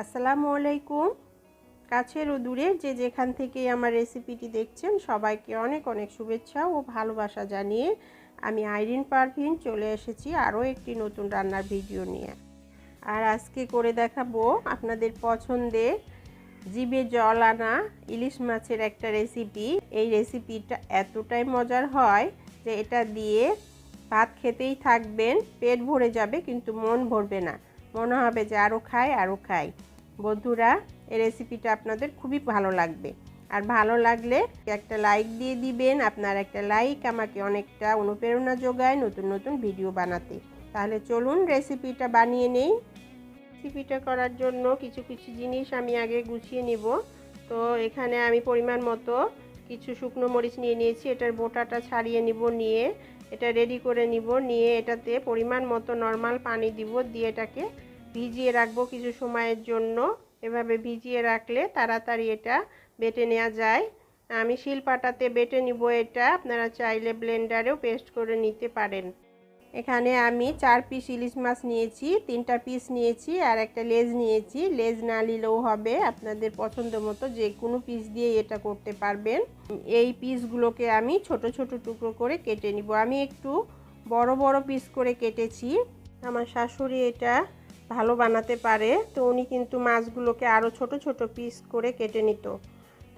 আসসালামু আলাইকুম। কাছের ও দূরের যে যেখান থেকে আমার রেসিপিটি দেখছেন, সবাইকে অনেক অনেক শুভেচ্ছা ও ভালোবাসা জানিয়ে আমি আইরিন পারভিন চলে এসেছি আরও একটি নতুন রান্নার ভিডিও নিয়ে। আর আজকে করে দেখাবো আপনাদের পছন্দের জিভে জল আনা ইলিশ মাছের একটা রেসিপি এই রেসিপিটা এতটাই মজার হয় যে এটা দিয়ে ভাত খেতেই থাকবেন, পেট ভরে যাবে, কিন্তু মন ভরবে না। মনে হবে যে আরও খাই আরও খাই। বন্ধুরা, এই রেসিপিটা আপনাদের খুবই ভালো লাগবে। আর ভালো লাগলে একটা লাইক দিয়ে দিবেন, আপনার একটা লাইক আমাকে অনেকটা অনুপ্রেরণা যোগায় নতুন নতুন ভিডিও বানাতে। তাহলে চলুন রেসিপিটা বানিয়ে নেই। রেসিপিটা করার জন্য কিছু কিছু জিনিস আমি আগে গুছিয়ে নিব। তো এখানে আমি পরিমাণ মতো কিছু শুকনো মরিচ নিয়ে নিয়েছি, এটার বোটাটা ছাড়িয়ে নিব নিয়ে। এটা রেডি করে নিব। নিয়ে এটাতে পরিমাণ মতো নর্মাল পানি দিব। দিয়ে এটাকে ভিজিয়ে রাখব কিছু সময়ের জন্য। এভাবে ভিজিয়ে রাখলে তাড়াতাড়ি এটা বেটে নেওয়া যায়। আমি শিলপাটাতে বেটে নিব এটা। আপনারা চাইলে ব্লেন্ডারেও পেস্ট করে নিতে পারেন। এখানে আমি চার পিস ইলিশ মাছ নিয়েছি, তিনটা পিস নিয়েছি আর একটা লেজ নিয়েছি। লেজ না নিলেও হবে, আপনাদের পছন্দ মতো যে কোনো পিস দিয়ে এটা করতে পারবেন। এই পিসগুলোকে আমি ছোট ছোট টুকরো করে কেটে নিব। আমি একটু বড় বড় পিস করে কেটেছি। আমার শাশুড়ি এটা ভালো বানাতে পারে, তো উনি কিন্তু মাছগুলোকে আরও ছোট ছোট পিস করে কেটে নিত।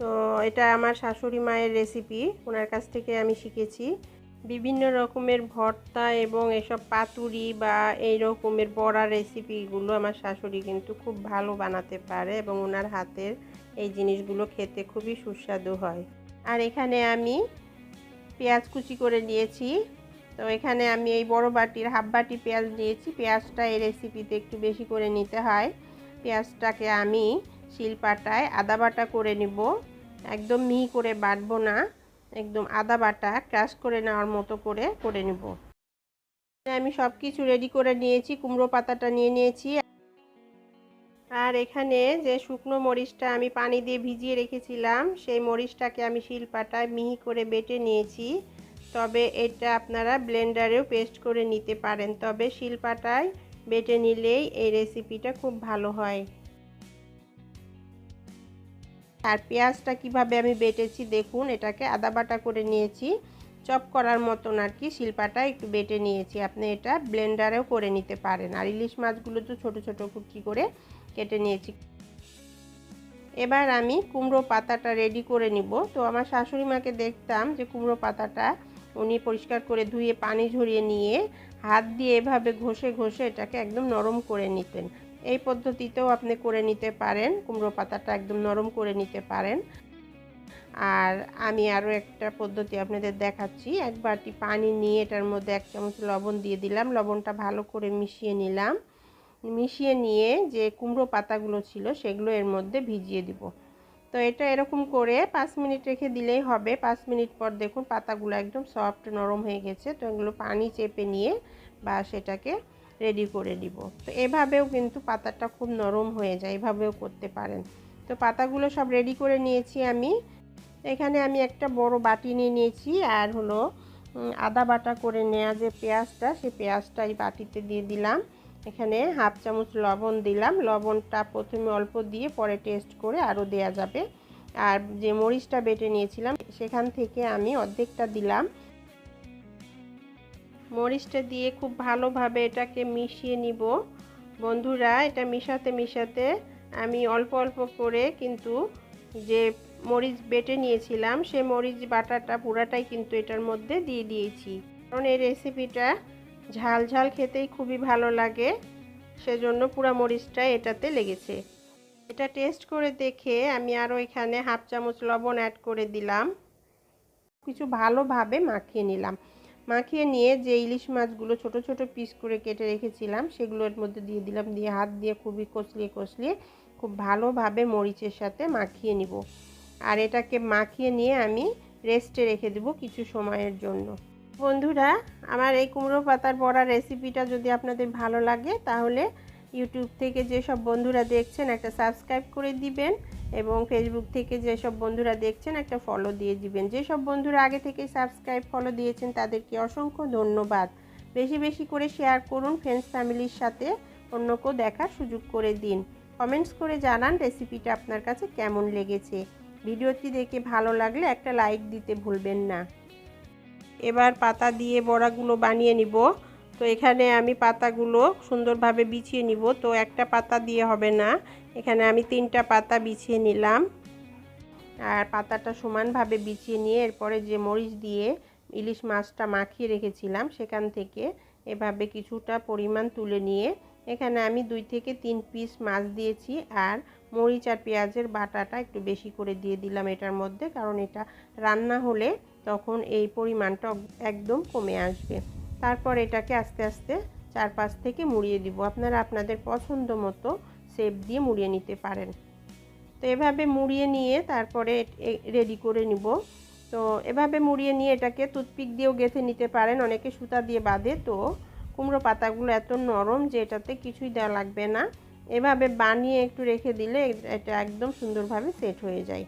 তো এটা আমার শাশুড়ি মায়ের রেসিপি ওনার কাছ থেকে আমি শিখেছি। বিভিন্ন রকমের ভর্তা এবং এসব পাতুরি বা এই রকমের বড়া রেসিপিগুলো আমার শাশুড়ি কিন্তু খুব ভালো বানাতে পারে এবং ওনার হাতের এই জিনিসগুলো খেতে খুবই সুস্বাদু হয়। আর এখানে আমি পেঁয়াজ কুচি করে নিয়েছি। তো এখানে আমি এই বড় বাটির হাফ বাটি পেঁয়াজ নিয়েছি। পেঁয়াজটা এই রেসিপিতে একটু বেশি করে নিতে হয়। পেঁয়াজটাকে আমি শিলপাটায় আদা বাটা করে নিব। একদম মিহি করে বাটবো না। একদম আদা বাটা ক্রাশ করে নেওয়ার মতো করে করে নেব। আমি সব কিছু রেডি করে নিয়েছি, কুমড়ো পাতাটা নিয়ে নিয়েছি। আর এখানে যে শুকনো মরিচটা আমি পানি দিয়ে ভিজিয়ে রেখেছিলাম, সেই মরিচটাকে আমি শিলপাটায় মিহি করে বেটে নিয়েছি। তবে এটা আপনারা ব্লেন্ডারেও পেস্ট করে নিতে পারেন, তবে শিলপাটায় বেটে নিলেই এই রেসিপিটা খুব ভালো হয়। আর পেঁয়াজটা কীভাবে আমি বেটেছি দেখুন, এটাকে আদা বাটা করে নিয়েছি। চপ করার মতন আর কি শিল্পাটা একটু বেটে নিয়েছি। আপনি এটা ব্লেন্ডারেও করে নিতে পারেন। আর ইলিশ মাছগুলো তো ছোটো, ছোট কুচি করে কেটে নিয়েছি। এবার আমি কুমড়ো পাতাটা রেডি করে নিব। তো আমার শাশুড়ি মাকে দেখতাম যে কুমড়ো পাতাটা উনি পরিষ্কার করে ধুয়ে পানি ঝরিয়ে নিয়ে হাত দিয়ে এভাবে ঘষে ঘষে এটাকে একদম নরম করে নিতেন। এই পদ্ধতিতেও আপনি করে নিতে পারেন। কুমড়ো পাতাটা একদম নরম করে নিতে পারেন। আর আমি আরও একটা পদ্ধতি আপনাদের দেখাচ্ছি। এক বাটি পানি নিয়ে এটার মধ্যে এক চামচ লবণ দিয়ে দিলাম। লবণটা ভালো করে মিশিয়ে নিলাম। মিশিয়ে নিয়ে যে কুমড়ো পাতাগুলো ছিল সেগুলো এর মধ্যে ভিজিয়ে দিব। তো এটা এরকম করে পাঁচ মিনিট রেখে দিলেই হবে। পাঁচ মিনিট পর দেখুন পাতাগুলো একদম সফট নরম হয়ে গেছে। তো এগুলো পানি চেপে নিয়ে বা সেটাকে রেডি করে দিব তো এভাবেও কিন্তু পাতাটা খুব নরম হয়ে যায়, এভাবেও করতে পারেন। তো পাতাগুলো সব রেডি করে নিয়েছি আমি। এখানে আমি একটা বড় বাটি নিয়ে নিয়েছি আর হলো আদা বাটা করে নেওয়া যে পেঁয়াজটা, সেই পেঁয়াজটা এই বাটিতে দিয়ে দিলাম। এখানে হাফ চামচ লবণ দিলাম। লবণটা প্রথমে অল্প দিয়ে পরে টেস্ট করে আরও দেয়া যাবে। আর যে মরিচটা বেটে নিয়েছিলাম, সেখান থেকে আমি অর্ধেকটা দিলাম। মরিচটা দিয়ে খুব ভালোভাবে এটাকে মিশিয়ে নিব। বন্ধুরা, এটা মিশাতে মিশাতে আমি অল্প অল্প করে কিন্তু যে মরিচ বেটে নিয়েছিলাম, সে মরিচ বাটাটা পুরাটাই কিন্তু এটার মধ্যে দিয়ে দিয়েছি। কারণ এই রেসিপিটা ঝাল ঝাল খেতেই খুবই ভালো লাগে, সেজন্য পুরা মরিচটা এটাতে লেগেছে। এটা টেস্ট করে দেখে আমি আরও এখানে হাফ চামচ লবণ অ্যাড করে দিলাম। কিছু ভালোভাবে মাখিয়ে নিলাম। মাখিয়ে নিয়ে যে ইলিশ মাছগুলো ছোট ছোট পিস করে কেটে রেখেছিলাম সেগুলোর মধ্যে দিয়ে দিলাম, দিয়ে হাত দিয়ে খুবই কষলিয়ে কষলিয়ে খুব ভালোভাবে মরিচের সাথে মাখিয়ে নিব। আর এটাকে মাখিয়ে নিয়ে আমি রেস্টে রেখে দেব কিছু সময়ের জন্য। বন্ধুরা, আমার এই কুমড়ো পাতার বড়া রেসিপিটা যদি আপনাদের ভালো লাগে, তাহলে ইউটিউব থেকে যেসব বন্ধুরা দেখছেন, একটা সাবস্ক্রাইব করে দিবেন এবং ফেসবুক থেকে যেসব বন্ধুরা দেখছেন, একটা ফলো দিয়ে দিবেন। যেসব বন্ধুরা আগে থেকে সাবস্ক্রাইব ফলো দিয়েছেন, তাদেরকে অসংখ্য ধন্যবাদ। বেশি বেশি করে শেয়ার করুন ফ্রেন্ডস ফ্যামিলির সাথে, অন্যকেও দেখার সুযোগ করে দিন। কমেন্টস করে জানান রেসিপিটা আপনার কাছে কেমন লেগেছে। ভিডিওটি দেখে ভালো লাগলে একটা লাইক দিতে ভুলবেন না। এবার পাতা দিয়ে বড়াগুলো বানিয়ে নিব। তো এখানে আমি পাতাগুলো সুন্দরভাবে বিছিয়ে নিব। তো একটা পাতা দিয়ে হবে না। এখানে আমি তিনটা পাতা বিছিয়ে নিলাম। আর পাতাটা সমানভাবে বিছিয়ে নিয়ে এরপরে যে মরিচ দিয়ে ইলিশ মাছটা মাখিয়ে রেখেছিলাম সেখান থেকে এভাবে কিছুটা পরিমাণ তুলে নিয়ে এখানে আমি দুই থেকে তিন পিস মাছ দিয়েছি। আর মরিচ আর পেঁয়াজের বাটাটা একটু বেশি করে দিয়ে দিলাম এটার মধ্যে, কারণ এটা রান্না হলে তখন এই পরিমাণটা একদম কমে আসবে। তারপর এটাকে আস্তে আস্তে চারপাশ থেকে মুড়িয়ে দিব। আপনারা আপনাদের পছন্দ মতো সেপ দিয়ে মুড়িয়ে নিতে পারেন। তো এভাবে মুড়িয়ে নিয়ে তারপরে রেডি করে নিব। তো এভাবে মুড়িয়ে নিয়ে এটাকে টুথপিক দিয়েও গেঁথে নিতে পারেন। অনেকে সুতা দিয়ে বাঁধে, তো কুমড়ো পাতাগুলো এত নরম যে এটাতে কিছুই দেওয়া লাগবে না। এভাবে বানিয়ে একটু রেখে দিলে এটা একদম সুন্দরভাবে সেট হয়ে যায়।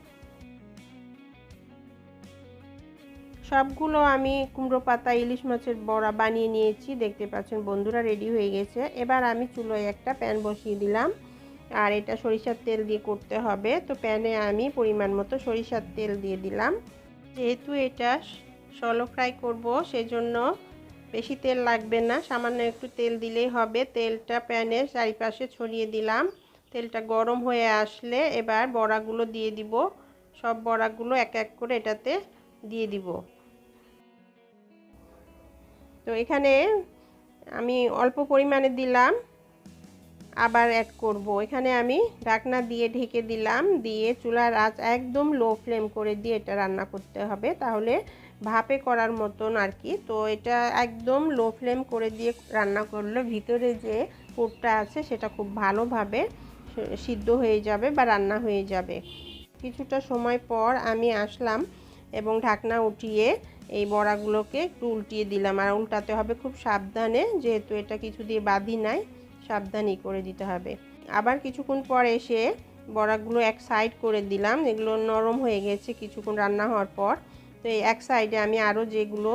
সবগুলো আমি কুমড়ো পাতা, ইলিশ মাছের বড়া বানিয়ে নিয়েছি। দেখতে পাচ্ছেন বন্ধুরা রেডি হয়ে গেছে। এবার আমি চুলোয় একটা প্যান বসিয়ে দিলাম। আর এটা সরিষার তেল দিয়ে করতে হবে। তো প্যানে আমি পরিমাণ মতো সরিষার তেল দিয়ে দিলাম। যেহেতু এটা সলো ফ্রাই করব, সেজন্য বেশি তেল লাগবে না। সামান্য একটু তেল দিলেই হবে। তেলটা প্যানের চারিপাশে ছড়িয়ে দিলাম। তেলটা গরম হয়ে আসলে এবার বড়াগুলো দিয়ে দিব। সব বড়াগুলো এক এক করে এটাতে দিয়ে দিব। তো এখানে আমি অল্প পরিমাণে দিলাম, আবার অ্যাড করব। এখানে আমি ঢাকনা দিয়ে ঢেকে দিলাম, দিয়ে চুলার আঁচ একদম লো ফ্লেম করে দিয়ে এটা রান্না করতে হবে। তাহলে ভাপে করার মতন আর কি। তো এটা একদম লো ফ্লেম করে দিয়ে রান্না করলে ভিতরে যে পুরটা আছে সেটা খুব ভালোভাবে সিদ্ধ হয়ে যাবে বা রান্না হয়ে যাবে। কিছুটা সময় পর আমি আসলাম এবং ঢাকনা উঠিয়ে এই বড়াগুলোকে একটু উল্টিয়ে দিলাম। আর উল্টাতে হবে খুব সাবধানে, যেহেতু এটা কিছু দিয়ে বাঁধি নাই সাবধানই করে দিতে হবে। আবার কিছুক্ষণ পর এসে বড়াগুলো এক সাইড করে দিলাম। এগুলো নরম হয়ে গেছে কিছুক্ষণ রান্না হওয়ার পর। তো এই এক সাইডে আমি আরও যেগুলো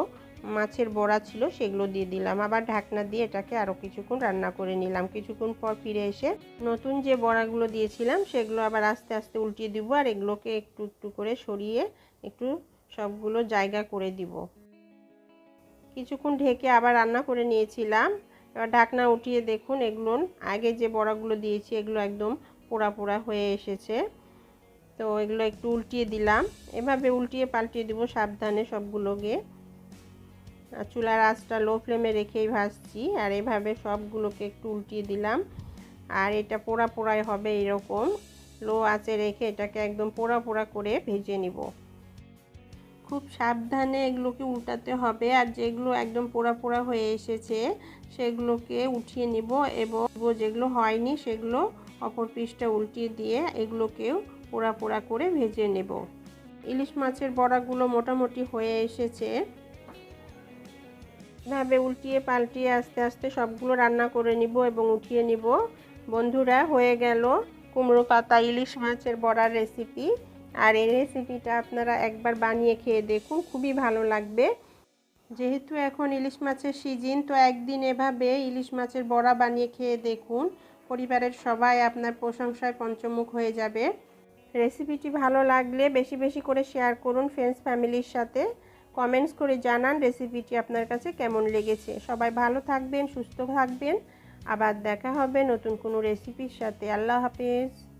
মাছের বড়া ছিল সেগুলো দিয়ে দিলাম। আবার ঢাকনা দিয়ে এটাকে আরও কিছুক্ষণ রান্না করে নিলাম। কিছুক্ষণ পর ফিরে এসে নতুন যে বড়াগুলো দিয়েছিলাম, সেগুলো আবার আস্তে আস্তে উল্টিয়ে দিব। আর এগুলোকে একটু একটু করে সরিয়ে একটু সবগুলো জায়গা করে দিব। কিছুক্ষণ ঢেকে আবার রান্না করে নিয়েছিলাম। এবার ঢাকনা উঠিয়ে দেখুন, এগুলো আগে যে বড়াগুলো দিয়েছি, এগুলো একদম পোড়া পোড়া হয়ে এসেছে। তো এগুলো একটু উল্টিয়ে দিলাম। এভাবে উল্টিয়ে পাল্টিয়ে দিব সাবধানে সবগুলোকে। আর চুলার আঁচটা লো ফ্লেমে রেখেই ভাজছি, আর এভাবে সবগুলোকে একটু উল্টিয়ে দিলাম। আর এটা পোড়া পোড়াই হবে এরকম। লো আঁচে রেখে এটাকে একদম পোড়া পোড়া করে ভেজে নিব। খুব সাবধানে এগুলোকে উল্টাতে হবে আর যেগুলো একদম পোড়া পোড়া হয়ে এসেছে, সেগুলোকে উঠিয়ে নিব এবং যেগুলো হয়নি সেগুলো অপর পিসটা উল্টিয়ে দিয়ে এগুলোকেও পোড়া পোড়া করে ভেজে নেব। ইলিশ মাছের বড়াগুলো মোটামুটি হয়ে এসেছে। ভাবে উল্টিয়ে পাল্টিয়ে আস্তে আস্তে সবগুলো রান্না করে নিব এবং উঠিয়ে নিব। বন্ধুরা, হয়ে গেল কুমড়ো পাতা ইলিশ মাছের বড়ার রেসিপি আর এই রেসিপিটা আপনারা একবার বানিয়ে খেয়ে দেখুন, খুবই ভালো লাগবে। যেহেতু এখন ইলিশ মাছের সিজন তো একদিন এভাবে ইলিশ মাছের বড়া বানিয়ে খেয়ে দেখুন। পরিবারের সবাই আপনার প্রশংসায় পঞ্চমুখ হয়ে যাবে। রেসিপিটি ভালো লাগলে বেশি বেশি করে শেয়ার করুন ফ্রেন্ডস ফ্যামিলির সাথে। কমেন্টস করে জানান রেসিপিটি আপনার কাছে কেমন লেগেছে। সবাই ভালো থাকবেন, সুস্থ থাকবেন। আবার দেখা হবে নতুন কোনো রেসিপির সাথে। আল্লাহ হাফেজ।